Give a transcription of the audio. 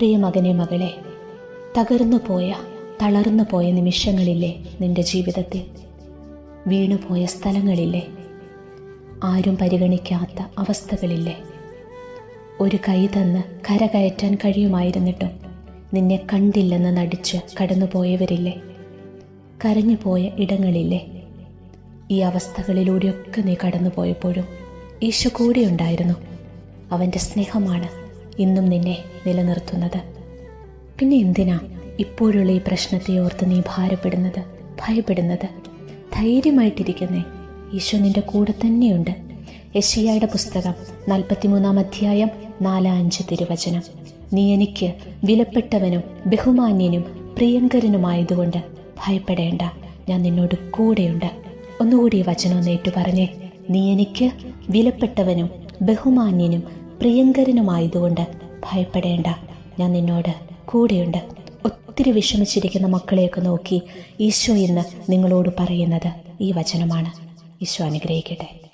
പ്രിയ മകനെ മകളെ തകർന്നു പോയ തളർന്നു പോയ നിമിഷങ്ങളില്ലേ നിന്റെ ജീവിതത്തിൽ? വീണുപോയ സ്ഥലങ്ങളില്ലേ? ആരും പരിഗണിക്കാത്ത അവസ്ഥകളില്ലേ? ഒരു കൈ തന്ന് കരകയറ്റാൻ കഴിയുമായിരുന്നിട്ടും നിന്നെ കണ്ടില്ലെന്ന് നടിച്ച് കടന്നുപോയവരില്ലേ? കരഞ്ഞു പോയ ഇടങ്ങളില്ലേ? ഈ അവസ്ഥകളിലൂടെയൊക്കെ നീ കടന്നുപോയപ്പോഴും ഈശോ കൂടെ ഉണ്ടായിരുന്നു അവന്റെ സ്നേഹമാണ് ഇന്നും നിന്നെ നിലനിർത്തുന്നത്. പിന്നെ എന്തിനാ ഇപ്പോഴുള്ള ഈ പ്രശ്നത്തെ ഓർത്ത് നീ ഭാരപ്പെടുന്നത് ഭയപ്പെടുന്നത്? ധൈര്യമായിട്ടിരിക്കുന്നേ. ഈശോ നിന്റെ കൂടെ തന്നെയുണ്ട്. യശിയായുടെ പുസ്തകം നാൽപ്പത്തിമൂന്നാം അധ്യായം നാല് അഞ്ച് തിരുവചനം. നീ എനിക്ക് വിലപ്പെട്ടവനും ബഹുമാന്യനും പ്രിയങ്കരനുമായതുകൊണ്ട് ഭയപ്പെടേണ്ട. ഞാൻ നിന്നോട് കൂടെയുണ്ട്. ഒന്നുകൂടി വചനം നേറ്റു പറഞ്ഞേ നീ എനിക്ക് വിലപ്പെട്ടവനും ബഹുമാന്യനും പ്രിയങ്കരനുമായതുകൊണ്ട് ഭയപ്പെടേണ്ട. ഞാൻ നിന്നോട് കൂടെയുണ്ട്. ഒത്തിരി വിഷമിച്ചിരിക്കുന്ന മക്കളെയൊക്കെ നോക്കി ഈശോ ഇന്ന് നിങ്ങളോട് പറയുന്നത് ഈ വചനമാണ്. ഈശോ അനുഗ്രഹിക്കട്ടെ.